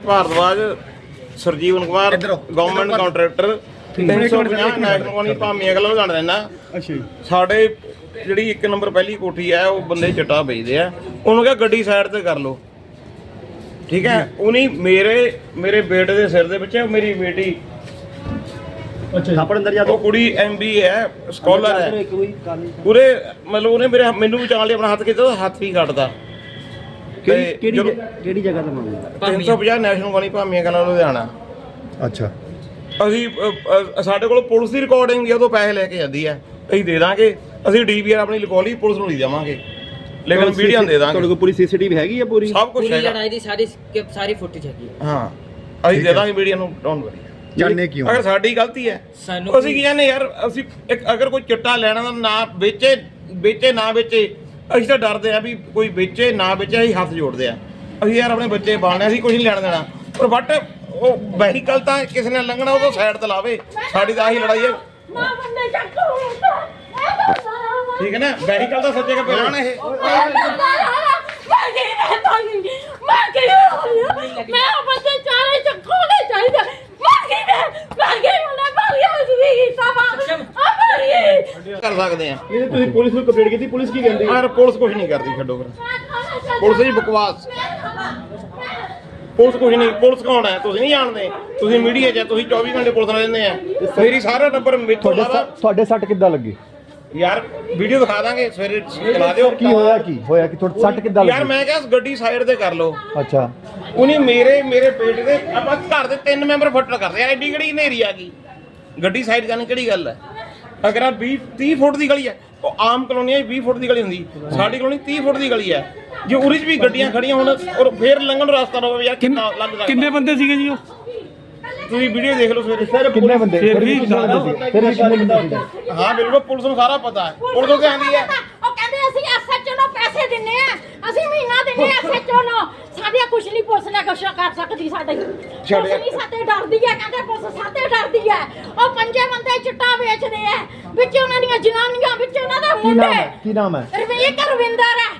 Bhardwaj Sarjeevan Kumar government contractor 350 national ਕੋਨੀ ਭਾਮੀਆਂ ਗੱਲਾਂ ਲੁਧਿਆਣਾ ਰਹਿਣਾ ਅੱਛਾ ਸਾਡੇ ਜਿਹੜੀ ਇੱਕ ਨੰਬਰ ਪਹਿਲੀ ਕੋਠੀ ਹੈ ਉਹ ਬੰਦੇ ਚਟਾ ਵੇਚਦੇ ਆ। ਉਹਨੂੰ ਕਿਹਾ ਗੱਡੀ ਸਾਈਡ ਤੇ ਕਰ ਲਓ। ਠੀਕ ਹੈ? ਉਹਨੇ ਮੇਰੇ ਮੇਰੇ ਬੇਟੇ ਦੇ ਸਿਰ ਦੇ ਵਿੱਚ ਮੇਰੀ ਬੇਟੀ। ਅੱਛਾ ਥਾਪੜ ਅੰਦਰ ਜਾ ਉਹ ਕੁੜੀ ਐਮਬੀ ਹੈ ਸਕਾਲਰ ਹੈ। ਪੂਰੇ ਮਤਲਬ ਉਹਨੇ ਮੇਰੇ ਮੈਨੂੰ ਵਿਚਾਲ ਲਈ ਆਪਣਾ ਹੱਥ ਕੀਤਾ ਹੱਥ ਵੀ ਕੱਟਦਾ ਕਿਹੜੀ ਤੇ ਕਿਹੜੀ ਜਦੋਂ- ਕਿਹੜੀ ਜਗ੍ਹਾ ਦਾ ਮਾਮਲਾ 350 ਨੈਸ਼ਨਲ ਕੋਨੀ ਭਾਮੀਆਂ ਗੱਲਾਂ ਲੁਧਿਆਣਾ। ਅੱਛਾ। ਅਸੀਂ ਅ, ਅ, ਸਾਡੇ ਕੋਲ ਪੁਲਿਸ ਦੀ ਰਿਕਾਰਡਿੰਗ ਹੈ ਉਹ ਤੋਂ ਪੈਸੇ ਲੈ ਕੇ ਜਾਂਦੀ ਹੈ ਅਸੀਂ ਦੇ ਦਾਂਗੇ। ਅਸੀਂ ਡੀਵੀਆਰ ਆਪਣੀ ਲਿਖਵਾ ਲਈ ਪੁਲਿਸ ਨੂੰ ਨਹੀਂ ਦੇਵਾਂਗੇ। ਲੇਕਿਨ ਵੀਡੀਓ ਦੇ ਤੁਹਾਡੇ ਦਾਂਗੇ ਕੋਲ ਪੂਰੀ ਸੀਸੀਟੀਵੀ ਹੈਗੀ ਹੈ ਪੂਰੀ? ਸਭ ਕੁਝ ਪੂਰੀ ਹੈਗਾ। ਲੜਾਈ ਦੀ ਸਾਰੀ ਸਾਰੀ ਫੁਟੇਜ ਹੈਗੀ ਹੈ। ਹਾਂ। ਅਸੀਂ ਦੇ ਦਾਂਗੇ ਵੀਡੀਓ ਨੂੰ ਡੋਂਟ ਵਰੀ। ਜਾਣਨੇ ਕਿਉਂ? ਅਗਰ ਸਾਡੀ ਗਲਤੀ ਹੈ ਸਾਨੂੰ ਅਸੀਂ ਕੀ ਕਹਿੰਦੇ ਯਾਰ ਅਸੀਂ ਇੱਕ ਅਗਰ ਕੋਈ ਚਿੱਟਾ ਲੈਣਾ ਨਾ ਵੇਚੇ ਵੇਚੇ ਨਾ ਵੇਚੇ। ਅਸੀਂ ਤਾਂ ਡਰਦੇ ਆ ਵੀ ਕੋਈ ਵੇਚੇ, ਨਾ ਵੇਚੇ, ਅਸੀਂ ਹੱਥ ਜੋੜਦੇ ਆ। ਅਸੀਂ ਯਾਰ ਆਪਣੇ ਬੱਚੇ ਪਾਲਣੇ ਅਸੀਂ ਕੁਝ ਨਹੀਂ ਲੈਣ ਦੇਣਾ। ਪਰ ਬਟ ਉਹ ਵਹੀਕਲ ਤਾਂ ਕਿਸੇ ਨੇ ਲੰਘਣਾ, ਉਹ ਤਾਂ ਸਾਈਡ ਤੇ ਲਾਵੇ। ਸਾਡੀ ਤਾਂ ਆਹੀ ਲੜਾਈ ਹੈ ਮਾਂ ਬੰਦੇ ਚੱਕੋ ਠੀਕ ਹੈ ਨਾ? ਵਹੀਕਲ ਤਾਂ ਸੱਚੇ ਕੇ ਪਹਿਲਾਂ ਇਹ। ਮੈਂ ਕੀ ਮੈਂ ਬੰਦੇ ਚਾਰੇ ਚੱਕੋਣੇ ਚਾਹੀਦਾ ਮੈਂ ਕੀ ਮੈਂ ਮੈਂ ਕੀ ਉਹਨੇ ਬਾਲੀਆ ਸੀ ਸਭਾ ਅਮਰੀ ਕਰ ਸਕਦੇ ਆ। ਇਹ ਤੁਸੀਂ ਪੁਲਿਸ ਨੂੰ ਕੰਪਲੇਂਟ ਕੀਤੀ ਪੁਲਿਸ ਕੀ ਕਹਿੰਦੀ? ਯਾਰ ਪੁਲਿਸ ਕੁਝ ਨਹੀਂ ਕਰਦੀ ਛੱਡੋ ਫਿਰ। ਪੁਲਿਸ ਦੀ ਬਕਵਾਸ। ਪੁਲਿਸ ਕੁਝ ਨਹੀਂ ਪੁਲਿਸ ਕੌਣ ਹੈ? ਤੁਸੀਂ ਨਹੀਂ ਜਾਣਦੇ। ਤੁਸੀਂ ਮੀਡੀਆ 'ਚ ਤੁਸੀਂ 24 ਘੰਟੇ ਪੁਲਿਸ ਨਾਲ ਰਹਿੰਦੇ ਆ। ਮੇਰੀ ਸਾਰਾ ਟੱਬਰ ਮੇਥੋਂ ਤੁਹਾਡੇ ਇਲਾਵਾ ਸੱਟ- ਤੁਹਾਡੇ ਸੱਟ ਕਿੱਦਾਂ ਲੱਗੀ? ਯਾਰ ਵੀਡੀਓ ਦਿਖਾ ਦਾਂਗੇ ਸਵੇਰੇ ਚਲਾ ਦਿਓ। ਕੀ ਹੋਇਆ ਕੀ? ਹੋਇਆ ਕਿ? ਤੁਹਾਡੇ ਸੱਟ ਕਿੱਦਾਂ ਯਾਰ ਲੱਗੀ? ਮੈਂ ਕਿਹਾ ਗੱਡੀ ਸਾਈਡ ਤੇ ਕਰ ਲਓ। ਅੱਛਾ। ਉਹਨੇ ਮੇਰੇ ਮੇਰੇ ਬੇਟੇ ਦੇ ਆਪਾਂ ਘਰ ਦੇ ਤਿੰਨ ਮੈਂਬਰ ਫੁੱਟ ਕਰਦੇ ਯਾਰ ਐਡੀ ਕਿਹੜੀ ਹਨੇਰੀ ਆ ਗਈ? ਗੱਡੀ ਸਾਈਡ ਕਰਨ ਕਿਹੜੀ ਗੱਲ ਹੈ? ਅਗਰ ਆ 20 30 ਫੁੱਟ ਦੀ ਗਲੀ ਹੈ ਉਹ ਆਮ ਕਲੋਨੀਆਂ 'ਚ 20 ਫੁੱਟ ਦੀ ਗਲੀ ਹੁੰਦੀ। ਸਾਡੀ ਕਲੋਨੀ 30 ਫੁੱਟ ਦੀ ਗਲੀ ਹੈ। ਜੇ ਉਰੇ 'ਚ ਵੀ ਗੱਡੀਆਂ ਖੜੀਆਂ ਹੋਣ ਔਰ ਫੇਰ ਲੰਘਣ ਨੂੰ ਰਸਤਾ ਨਾ ਹੋਵੇ ਯਾਰ ਕਿੰਨਾ ਲੱਗ ਸਕਦਾ ਕਿੰਨੇ ਬੰਦੇ ਸੀਗੇ ਜੀ ਉਹ? ਤੁਸੀਂ ਵੀਡੀਓ ਦੇਖ ਲਓ ਸਵੇਰੇ। ਕਿੰਨੇ ਬੰਦੇ? ਫਿਰ ਵੀ ਕਿੰਨੇ ਬੰਦੇ ਸੀ ਫਿਰ ਵੀ ਕਿੰਨੇ ਬੰਦੇ ਸੀ ਹਾਂ ਬਿਲਕੁਲ ਪੁਲਿਸ ਨੂੰ ਸਾਰਾ ਪਤਾ ਹੈ। ਪੁਲਿਸ ਉਹ ਕਹਿੰਦੀ ਹੈ। ਉਹ ਕਹਿੰਦੇ ਅਸੀਂ ਐਸਐਚਓ ਨੂੰ ਪੈਸੇ ਦਿੰਨੇ ਆ। ਅਸੀਂ ਮਹੀਨਾ ਦਿੰਨੇ ਐਸਐਚਓ ਨੂੰ। ਸਾਡੇ ਕੁਛ ਨਹੀਂ ਪੁਲਿਸ ਨੇ ਕੁਛ ਕਰ ਸਕਦੀ ਸਾਡੇ। ਪੁਲਿਸ ਨਹੀਂ ਸਾਡੇ ਡਰਦੀ ਹੈ ਕਹਿੰਦੇ ਪੁਲਿਸ ਸਾਡੇ ਡਰਦੀ ਹੈ। ਉਹ ਪੰਜੇ ਬੰਦੇ ਚਿੱਟਾ ਵੇਚਦੇ ਆ। ਵਿੱਚ ਉਹਨਾਂ ਦੀਆਂ ਜਨਾਨੀਆਂ ਵਿੱਚ ਉਹਨਾਂ ਦੇ ਕੀ ਨਾਮ ਮੁੰਡੇ। ਹੈ ਕੀ ਨਾਮ ਹੈ? ਰਵੀ ਇੱਕ ਰਵਿੰਦਰ ਹੈ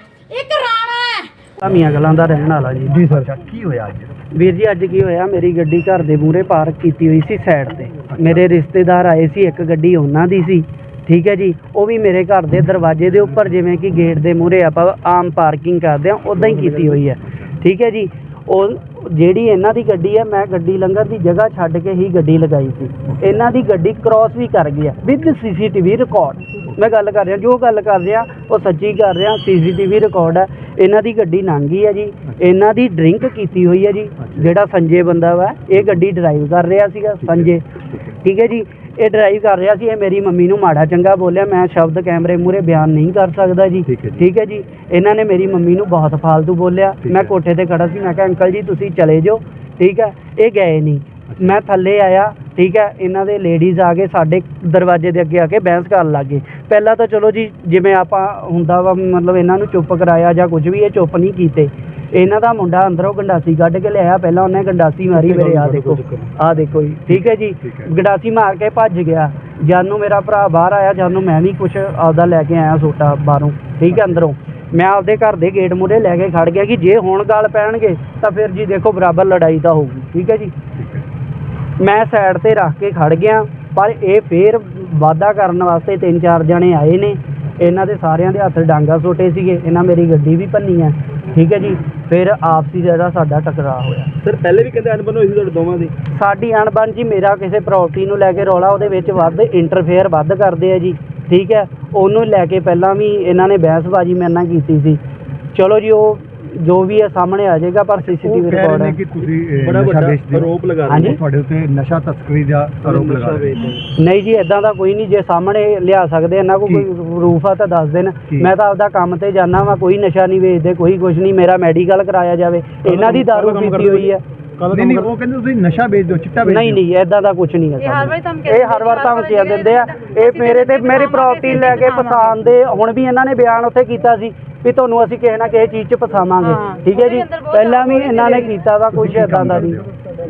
ਇੱਕ ਰਾਣਾ ਹੈ। ਧਾਮੀਆਂ ਗਲਾਂ ਦਾ ਰਹਿਣ ਵਾਲਾ ਜੀ। ਜੀ ਸਰ ਕੀ ਹੋਇਆ ਅੱਜ? ਵੀਰ ਜੀ ਅੱਜ ਕੀ ਹੋਇਆ? ਮੇਰੀ ਗੱਡੀ ਘਰ ਦੇ ਮੂਹਰੇ ਪਾਰਕ ਕੀਤੀ ਹੋਈ ਸੀ ਸਾਈਡ ਤੇ। ਮੇਰੇ ਰਿਸ਼ਤੇਦਾਰ ਆਏ ਸੀ ਇੱਕ ਗੱਡੀ ਉਹਨਾਂ ਦੀ ਸੀ। ਠੀਕ ਹੈ ਜੀ ਉਹ ਵੀ ਮੇਰੇ ਘਰ ਦੇ ਦਰਵਾਜ਼ੇ ਦੇ ਉੱਪਰ ਜਿਵੇਂ ਕਿ ਗੇਟ ਦੇ ਮੂਹਰੇ ਆਪਾਂ ਆਮ ਪਾਰਕਿੰਗ ਕਰਦੇ ਆ ਉਦਾਂ ਹੀ ਕੀਤੀ ਹੋਈ ਹੈ। ਠੀਕ ਹੈ ਜੀ। ਉਹ ਜਿਹੜੀ ਇਹਨਾਂ ਦੀ ਗੱਡੀ ਹੈ ਮੈਂ ਗੱਡੀ ਲੰਘਣ ਦੀ ਜਗ੍ਹਾ ਛੱਡ ਕੇ ਹੀ ਗੱਡੀ ਲਗਾਈ ਸੀ। ਇਹਨਾਂ ਦੀ ਗੱਡੀ ਕ੍ਰਾਸ ਵੀ ਕਰ ਗਿਆ ਵਿਦ ਸੀਸੀਟੀਵੀ ਰਿਕਾਰਡ ਮੈਂ ਗੱਲ ਕਰ ਰਿਹਾ ਜੋ ਗੱਲ ਕਰ ਰਿਹਾ ਉਹ ਸੱਚੀ ਕਰ ਰਿਹਾ ਸੀਸੀਟੀਵੀ ਰਿਕਾਰਡ ਹੈ। ਇਹਨਾਂ ਦੀ ਗੱਡੀ ਲੰਘੀ ਹੈ ਜੀ। ਇਹਨਾਂ ਦੀ ਡਰਿੰਕ ਕੀਤੀ ਹੋਈ ਹੈ ਜੀ। ਜਿਹੜਾ ਸੰਜੇ ਬੰਦਾ ਵਾ ਇਹ ਗੱਡੀ ਡਰਾਈਵ ਕਰ ਰਿਹਾ ਸੀਗਾ ਸੰਜੇ। ਠੀਕ ਹੈ ਜੀ। ਇਹ ਡਰਾਈਵ ਕਰ ਰਿਹਾ ਸੀ ਇਹ ਮੇਰੀ ਮੰਮੀ ਨੂੰ ਮਾੜਾ ਚੰਗਾ ਬੋਲਿਆ ਮੈਂ ਸ਼ਬਦ ਕੈਮਰੇ ਮੂਹਰੇ ਬਿਆਨ ਨਹੀਂ ਕਰ ਸਕਦਾ ਜੀ। ਠੀਕ ਹੈ ਜੀ। ਠੀਕ ਹੈ ਜੀ। ਇਹਨਾਂ ਨੇ ਮੇਰੀ ਮੰਮੀ ਨੂੰ ਬਹੁਤ ਫਾਲਤੂ ਬੋਲਿਆ। ਮੈਂ ਕੋਠੇ ਤੇ ਖੜਾ ਸੀ ਮੈਂ ਕਿਹਾ ਅੰਕਲ ਜੀ ਤੁਸੀਂ ਚਲੇ ਜਾਓ। ਠੀਕ ਹੈ। ਇਹ ਗਏ ਨਹੀਂ। ਮੈਂ ਥੱਲੇ ਆਇਆ ਠੀਕ ਹੈ ਇਹਨਾਂ ਦੇ ਲੇਡੀਜ਼ ਆ ਕੇ ਸਾਡੇ ਦਰਵਾਜ਼ੇ ਦੇ ਅੱਗੇ ਆ ਕੇ ਬਹਿਸ ਕਰਨ ਲੱਗੇ ਪਹਿਲਾਂ ਤਾਂ ਚਲੋ ਜੀ ਜਿਵੇਂ ਆਪਾਂ ਹੁੰਦਾ ਵਾ ਮਤਲਬ ਇਹਨਾਂ ਨੂੰ ਚੁੱਪ ਕਰਾਇਆ ਜਾਂ ਕੁਝ ਵੀ ਇਹ ਚੁੱਪ ਨਹੀਂ ਕੀਤੇ। ਇਹਨਾਂ ਦਾ ਮੁੰਡਾ ਅੰਦਰੋਂ ਗੰਡਾਸੀ ਕੱਢ ਕੇ ਲਿਆਇਆ ਪਹਿਲਾਂ ਉਹਨੇ ਗੰਡਾਸੀ ਮਾਰੀ ਮੇਰੇ ਆ ਦੇਖੋ। ਆ ਦੇਖੋ ਜੀ ਠੀਕ ਹੈ ਜੀ ਗੰਡਾਸੀ ਮਾਰ ਕੇ ਭੱਜ ਗਿਆ। ਜਾਨੂੰ ਮੇਰਾ ਭਰਾ ਬਾਹਰ ਆਇਆ ਜਾਨੂੰ ਮੈਂ ਵੀ ਕੁਝ ਆਪਦਾ ਲੈ ਕੇ ਆਇਆ ਸੋਟਾ ਬਾਹਰੋਂ ਠੀਕ ਹੈ ਅੰਦਰੋਂ। ਮੈਂ ਆਪਦੇ ਘਰ ਦੇ ਗੇਟ ਮੂਹਰੇ ਲੈ ਕੇ ਖੜ ਗਿਆ ਕਿ ਜੇ ਹੁਣ ਗੱਲ ਪੈਣਗੇ ਤਾਂ ਫਿਰ ਜੀ ਦੇਖੋ ਬਰਾਬਰ ਲੜਾਈ ਤਾਂ ਹੋਊਗੀ ਠੀਕ ਹੈ ਜੀ। ਮੈਂ ਸਾਈਡ ਤੇ ਰੱਖ ਕੇ ਖੜ ਗਿਆ ਪਰ ਇਹ ਫੇਰ ਵਾਅਦਾ ਕਰਨ ਵਾਸਤੇ ਤਿੰਨ ਚਾਰ ਜਣੇ ਆਏ ਨੇ। ਇਹਨਾਂ ਦੇ ਸਾਰਿਆਂ ਦੇ ਹੱਥ ਡਾਂਗਾ ਸੋਟੇ ਸੀਗੇ ਇਹਨਾਂ ਮੇਰੀ ਗੱਡੀ ਵੀ ਭੰਨੀ ਹੈ ਠੀਕ ਹੈ ਜੀ ਫਿਰ ਆਪਸੀ ਜਿਹੜਾ ਸਾਡਾ ਟਕਰਾਅ ਹੋਇਆ। ਸਰ ਪਹਿਲੇ ਵੀ ਕਹਿੰਦੇ ਅਨਬਨ ਹੋਈ ਸੀ ਤੁਹਾਡੇ ਦੋਵਾਂ ਦੀ? ਸਾਡੀ ਅਣਬਣ ਜੀ ਮੇਰਾ ਕਿਸੇ ਪ੍ਰਾਪਰਟੀ ਨੂੰ ਲੈ ਕੇ ਰੌਲਾ ਉਹਦੇ ਵਿੱਚ ਵੱਧ ਇੰਟਰਫੇਅਰ ਵੱਧ ਕਰਦੇ ਆ ਜੀ। ਠੀਕ ਹੈ ਉਹਨੂੰ ਲੈ ਕੇ ਪਹਿਲਾਂ ਵੀ ਇਹਨਾਂ ਨੇ ਬਹਿਸਬਾਜ਼ੀ ਮੇਰੇ ਨਾਲ ਕੀਤੀ ਸੀ। ਚਲੋ ਜੀ ਉਹ ਜੋ ਵੀ ਹੈ ਸਾਹਮਣੇ ਆ ਜਾਏਗਾ ਪਰ ਉਹ ਸੀਸੀਟੀਵੀ ਕਹਿ ਰਿਕਾਰਡ ਰਹੇ ਹੈ ਨੇ ਕਿ ਤੁਸੀਂ ਬੜਾ ਵੱਡਾ ਹੋ। ਆਰੋਪ ਲਗਾ ਰਹੇ। ਨੇ। ਤੁਹਾਡੇ ਉੱਤੇ ਨਸ਼ਾ ਤਸਕਰੀ ਦਾ ਆਰੋਪ ਲਗਾ ਰਹੇ ਨੇ। ਨਹੀਂ ਜੀ ਇਦਾਂ ਦਾ ਕੋਈ ਨਹੀਂ ਜੇ ਸਾਹਮਣੇ ਲਿਆ ਸਕਦੇ ਇਹਨਾਂ ਕੋਲ ਕੋਈ ਪ੍ਰੂਫ ਆ ਤਾਂ ਦੱਸ ਦੇਣ। ਕੀ? ਮੈਂ ਤਾਂ ਆਪਦਾ ਕੰਮ ਤੇ ਜਾਣਾ ਵਾ ਕੋਈ ਨਸ਼ਾ ਨਹੀਂ ਵੇਚਦੇ ਕੋਈ ਕੁਝ ਨਹੀਂ ਮੇਰਾ ਮੈਡੀਕਲ ਕਰਾਇਆ ਜਾਵੇ। ਇਹਨਾਂ ਦੀ ਦਾਰੂ ਪੀਤੀ ਹੋਈ ਹੈ। ਨਹੀਂ ਨਹੀਂ ਉਹ ਕਹਿੰਦੇ ਤੁਸੀਂ ਨਸ਼ਾ ਵੇਚਦੇ ਹੋ ਚਿੱਟਾ ਵੇਚਦੇ ਨਹੀਂ ਹੋ। ਨਹੀਂ ਇਦਾਂ ਦਾ ਕੁਝ ਨਹੀਂ ਹੈ ਇਹ ਹਰ ਵਾਰੀ ਵਾਰ ਧਮਕੀਆਂ ਦਿੰਦੇ ਆ ਇਹ ਮੇਰੇ ਤੇ ਮੇਰੀ ਪ੍ਰਾਪਰਟੀ ਲੈ ਕੇ ਫਸਾਉਂਦੇ ਹੁਣ ਵੀ ਇਹਨਾਂ ਨੇ ਬਿਆਨ ਉੱਥੇ ਕੀਤਾ ਸੀ। ਵੀ ਤੁਹਾਨੂੰ ਅਸੀਂ ਕਿਸੇ ਨਾ ਕਿਸੇ ਚੀਜ਼ 'ਚ ਫਸਾਵਾਂਗੇ। ਠੀਕ ਹੈ ਜੀ? ਪਹਿਲਾਂ ਵੀ ਇਹਨਾਂ ਨੇ ਕੀਤਾ ਵਾ ਕੁਝ ਇਦਾਂ ਦਾ ਨਹੀਂ।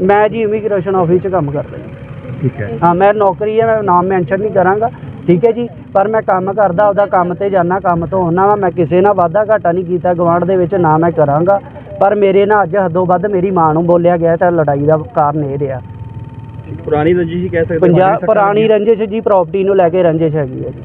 ਮੈਂ ਜੀ ਇਮੀਗ੍ਰੇਸ਼ਨ ਆਫਿਸ 'ਚ ਕੰਮ ਕਰਦਾ ਜੀ। ਠੀਕ ਹੈ। ਹਾਂ ਮੈਂ ਨੌਕਰੀ ਹੈ ਮੈਂ ਨਾਮ ਮੈਂਸ਼ਨ ਨਹੀਂ ਕਰਾਂਗਾ। ਠੀਕ ਹੈ ਜੀ? ਪਰ ਮੈਂ ਕੰਮ ਕਰਦਾ ਉਹਦਾ ਕੰਮ ਤੇ ਜਾਣਾ ਕੰਮ ਤੋਂ ਆਉਣਾ ਵਾ। ਮੈਂ ਕਿਸੇ ਨਾਲ ਵਾਅਦਾ ਘਾਟਾ ਨਹੀਂ ਕੀਤਾ ਗਵਾਂਢ ਦੇ ਵਿੱਚ ਨਾ ਮੈਂ ਕਰਾਂਗਾ। ਪਰ ਮੇਰੇ ਨਾਲ ਅੱਜ ਹੱਦੋਂ ਵੱਧ ਮੇਰੀ ਮਾਂ ਨੂੰ ਬੋਲਿਆ ਗਿਆ ਤਾਂ ਲੜਾਈ ਦਾ ਕਾਰਨ ਇਹ ਰਿਹਾ। ਪੁਰਾਣੀ ਰੰਜਿਸ਼ ਹੀ ਕਹਿ ਸਕਦੇ ਪੰਜਾਬ ਪੁਰਾਣੀ ਰੰਜਿਸ਼ ਜੀ ਪ੍ਰਾਪਰਟੀ ਨੂੰ ਲੈ ਕੇ ਰੰਜਿਸ਼ ਹੈਗੀ ਹੈ ਜੀ।